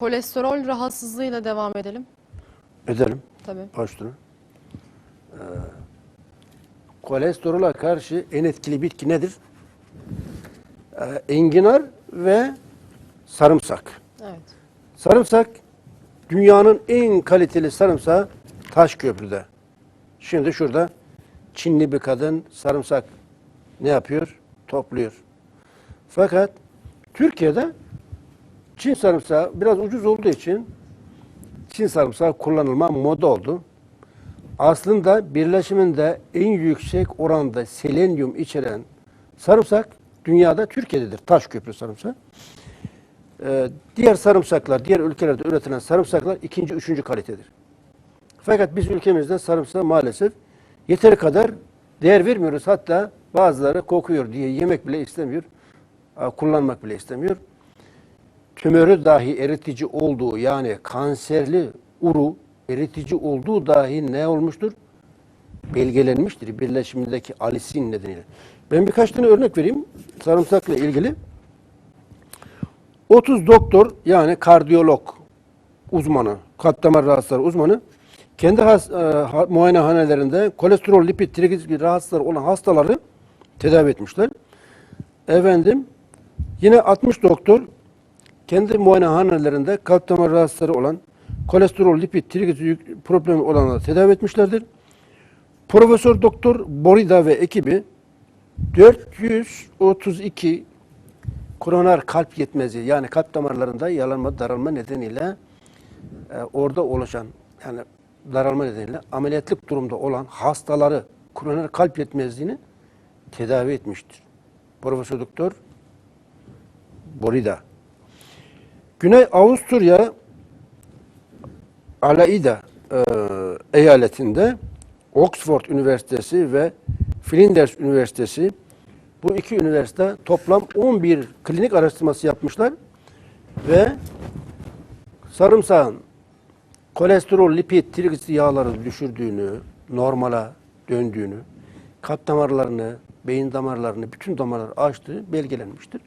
Kolesterol rahatsızlığıyla devam edelim. Edelim. Tabii. Başlığını. Ee, kolesterola karşı en etkili bitki nedir? Ee, enginar ve sarımsak. Evet. Sarımsak dünyanın en kaliteli sarımsağı Taşköprü'de. Şimdi şurada Çinli bir kadın sarımsak ne yapıyor? Topluyor. Fakat Türkiye'de Çin sarımsağı biraz ucuz olduğu için Çin sarımsağı kullanılma moda oldu. Aslında birleşiminde en yüksek oranda selenyum içeren sarımsak dünyada Türkiye'dedir. Taşköprü sarımsağı. Ee, diğer sarımsaklar, diğer ülkelerde üretilen sarımsaklar ikinci, üçüncü kalitedir. Fakat biz ülkemizde sarımsağa maalesef yeteri kadar değer vermiyoruz. Hatta bazıları kokuyor diye yemek bile istemiyor, kullanmak bile istemiyor. Tümörü dahi eritici olduğu yani kanserli uru eritici olduğu dahi ne olmuştur? Belgelenmiştir birleşimindeki alisin nedeniyle. Ben birkaç tane örnek vereyim sarımsakla ilgili. 30 doktor yani kardiyolog uzmanı, kalp damar rahatsızları uzmanı kendi has, e, ha- muayenehanelerinde kolesterol, lipid, trigliserit rahatsızları olan hastaları tedavi etmişler. Efendim yine 60 doktor kendi muayenehanelerinde kalp damar rahatsızları olan kolesterol, lipid, trigliserit problemi olanları tedavi etmişlerdir. Profesör Doktor Borida ve ekibi 432 koroner kalp yetmezliği yani kalp damarlarında yalanma, daralma nedeniyle e, orada oluşan yani daralma nedeniyle ameliyatlık durumda olan hastaları koroner kalp yetmezliğini tedavi etmiştir. Profesör Doktor Borida. Güney Avusturya Alaida e, eyaletinde Oxford Üniversitesi ve Flinders Üniversitesi bu iki üniversite toplam 11 klinik araştırması yapmışlar ve sarımsağın kolesterol, lipid, trigliserit yağları düşürdüğünü, normala döndüğünü, kalp damarlarını, beyin damarlarını, bütün damarları açtığı belgelenmiştir.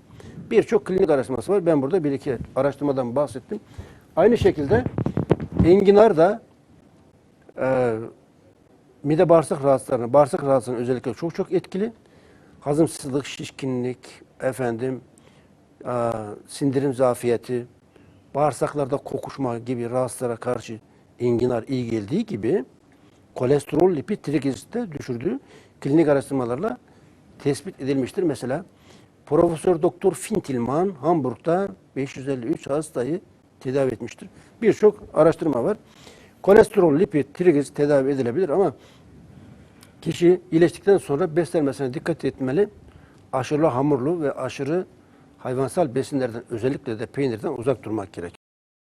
Birçok klinik araştırması var. Ben burada bir iki araştırmadan bahsettim. Aynı şekilde enginar da e, mide bağırsak rahatsızlarına, bağırsak rahatsızlığına özellikle çok çok etkili. Hazımsızlık, şişkinlik, efendim, e, sindirim zafiyeti, bağırsaklarda kokuşma gibi rahatsızlara karşı enginar iyi geldiği gibi kolesterol, lipid, trigliserit de düşürdüğü klinik araştırmalarla tespit edilmiştir. Mesela Profesör Doktor Fintilman Hamburg'da 553 hastayı tedavi etmiştir. Birçok araştırma var. Kolesterol, lipid, trigliserit tedavi edilebilir ama kişi iyileştikten sonra beslenmesine dikkat etmeli. Aşırı hamurlu ve aşırı hayvansal besinlerden özellikle de peynirden uzak durmak gerekir.